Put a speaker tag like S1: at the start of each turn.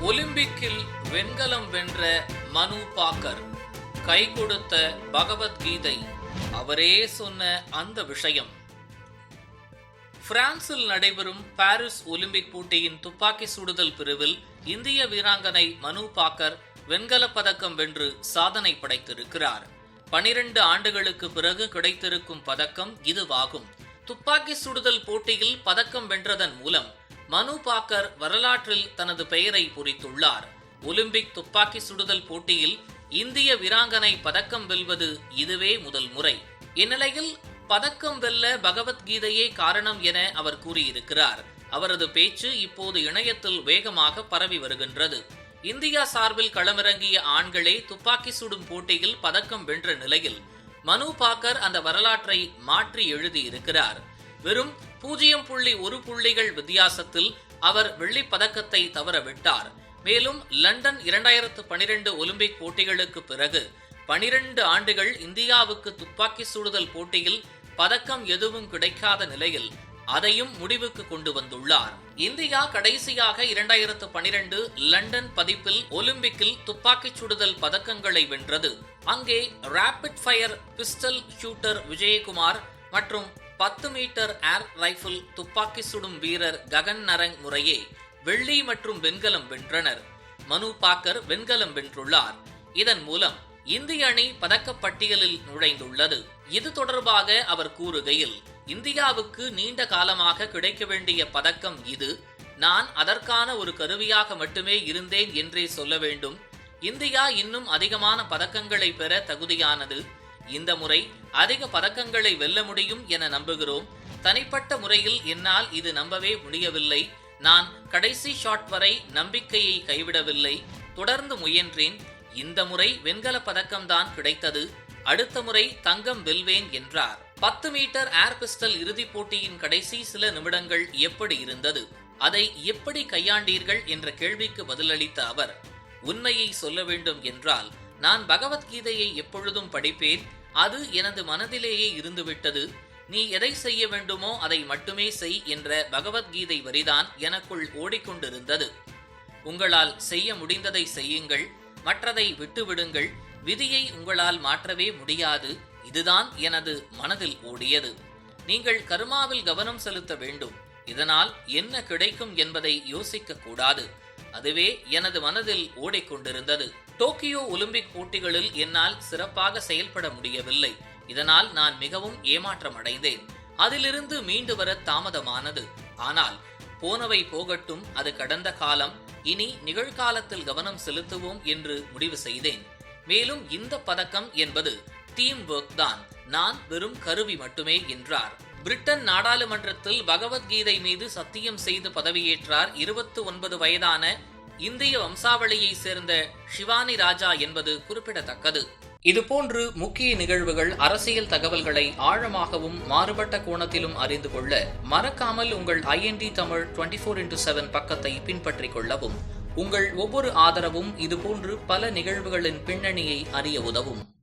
S1: ஒலிம்பிக்கில் வெண்கலம் வென்ற மனு பாக்கர் கை கொடுத்த பகவத்கீதை. அவரே சொன்ன அந்த விஷயம். பிரான்சில் நடைபெறும் பாரிஸ் ஒலிம்பிக் போட்டியின் துப்பாக்கி சுடுதல் பிரிவில் இந்திய வீராங்கனை மனு பாக்கர் வெண்கலப் பதக்கம் வென்று சாதனை படைத்திருக்கிறார். பனிரெண்டு ஆண்டுகளுக்கு பிறகு கிடைத்திருக்கும் பதக்கம் இதுவாகும். துப்பாக்கி சுடுதல் போட்டியில் பதக்கம் வென்றதன் மூலம் மனு பாக்கர் வரலாற்றில் தனது பெயரை பொறித்துள்ளார். ஒலிம்பிக் துப்பாக்கி சுடுதல் போட்டியில் இந்திய வீராங்கனை பதக்கம் வெல்வது இதுவே முதல் முறை. இந்நிலையில் பதக்கம் வெல்ல பகவத்கீதையே காரணம் என அவர் கூறியிருக்கிறார். அவரது பேச்சு இப்போது இணையத்தில் வேகமாக பரவி வருகின்றது. இந்தியா சார்பில் களமிறங்கிய ஆண்களே துப்பாக்கி சுடும் போட்டியில் பதக்கம் வென்ற நிலையில் மனு பாக்கர் அந்த வரலாற்றை மாற்றி எழுதியிருக்கிறார். வெறும் பூஜ்ஜியம் புள்ளி ஒரு புள்ளிகள் வித்தியாசத்தில் அவர் வெள்ளிப் பதக்கத்தை தவறவிட்டார். மேலும் லண்டன் இரண்டாயிரத்து பனிரெண்டு ஒலிம்பிக் போட்டிகளுக்கு பிறகு பனிரெண்டு ஆண்டுகள் இந்தியாவுக்கு துப்பாக்கி சுடுதல் போட்டியில் பதக்கம் எதுவும் கிடைக்காத நிலையில் அதையும் முடிவுக்கு கொண்டு வந்துள்ளார். இந்தியா கடைசியாக இரண்டாயிரத்து பனிரெண்டு லண்டன் பதிப்பில் ஒலிம்பிக்கில் துப்பாக்கிச் சுடுதல் பதக்கங்களை வென்றது. அங்கே rapid fire pistol shooter Vijayakumar மற்றும் பத்து மீட்டர் ஏர் ரைபிள் துப்பாக்கி சுடும் வீரர் ககன் நரங் முறையே வெள்ளி மற்றும் வெண்கலம் வென்றனர். மனு பாக்கர் வெண்கலம் வென்றுள்ளார். இதன் மூலம் இந்திய அணி பதக்கப் பட்டியலில் நுழைந்துள்ளது. இது தொடர்பாக அவர் கூறுகையில் இந்தியாவுக்கு நீண்ட காலமாக கிடைக்க வேண்டிய பதக்கம் இது. நான் அதற்கான ஒரு கருவியாக மட்டுமே இருந்தேன் என்றே சொல்ல வேண்டும். இந்தியா இன்னும் அதிகமான பதக்கங்களை பெற தகுதியானது. இந்த முறை அதிக பதக்கங்களை வெல்ல முடியும் என நம்புகிறோம். தனிப்பட்ட முறையில் என்னால் இது நம்பவே முடியவில்லை. நான் கடைசி ஷாட் வரை நம்பிக்கையை கைவிடவில்லை. தொடர்ந்து முயன்றேன். இந்த முறை வெண்கல பதக்கம்தான் கிடைத்தது. அடுத்த முறை தங்கம் வெல்வேன் என்றார். பத்து மீட்டர் ஏர் பிஸ்டல் இறுதிப் போட்டியின் கடைசி சில நிமிடங்கள் எப்படி இருந்தது? அதை எப்படி கையாண்டீர்கள்? என்ற கேள்விக்கு பதிலளித்த அவர் உண்மையை சொல்ல வேண்டும் என்றால் நான் பகவத்கீதையை எப்பொழுதும் படிப்பேன். அது எனது மனதிலேயே இருந்துவிட்டது. நீ எதை செய்ய வேண்டுமோ அதை மட்டுமே செய் என்ற பகவத்கீதை வரிதான் எனக்குள் ஓடிக்கொண்டிருந்தது. உங்களால் செய்ய முடிந்ததை செய்யுங்கள். மற்றதை விட்டுவிடுங்கள். விதியை உங்களால் மாற்றவே முடியாது. இதுதான் எனது மனதில் ஓடியது. நீங்கள் கருமாவில் கவனம் செலுத்த வேண்டும். இதனால் என்ன கிடைக்கும் என்பதை யோசிக்க கூடாது அதுவே எனது மனதில் ஓடிக்கொண்டிருந்தது. டோக்கியோ ஒலிம்பிக் போட்டிகளில் என்னால் சிறப்பாக செயல்பட முடியவில்லை. இதனால் நான் மிகவும் ஏமாற்றம் அடைந்தேன் அதிலிருந்து மீண்டு வர தாமதமானது. ஆனால் போனவை போகட்டும் அது கடந்த காலம். இனி நிகழ்காலத்தில் கவனம் செலுத்துவோம் என்று முடிவு செய்தேன். மேலும் இந்த பதக்கம் என்பது டீம் ஒர்க் தான். நான் வெறும் கருவி மட்டுமே என்றார். பிரிட்டன் நாடாளுமன்றத்தில் பகவத்கீதை மீது சத்தியம் செய்து பதவியேற்றார் இருபத்தி ஒன்பது வயதான இந்திய வம்சாவளியை சேர்ந்த ஷிவானி ராஜா என்பது குறிப்பிடத்தக்கது. இதுபோன்று முக்கிய நிகழ்வுகள் அரசியல் தகவல்களை ஆழமாகவும் மாறுபட்ட கோணத்திலும் அறிந்து கொள்ள மறக்காமல் உங்கள் IND Tamil twenty four into seven பக்கத்தை பின்பற்றிக் கொள்ளவும். உங்கள் ஒவ்வொரு ஆதரவும் இதுபோன்று பல நிகழ்வுகளின் பின்னணியை அறிய உதவும்.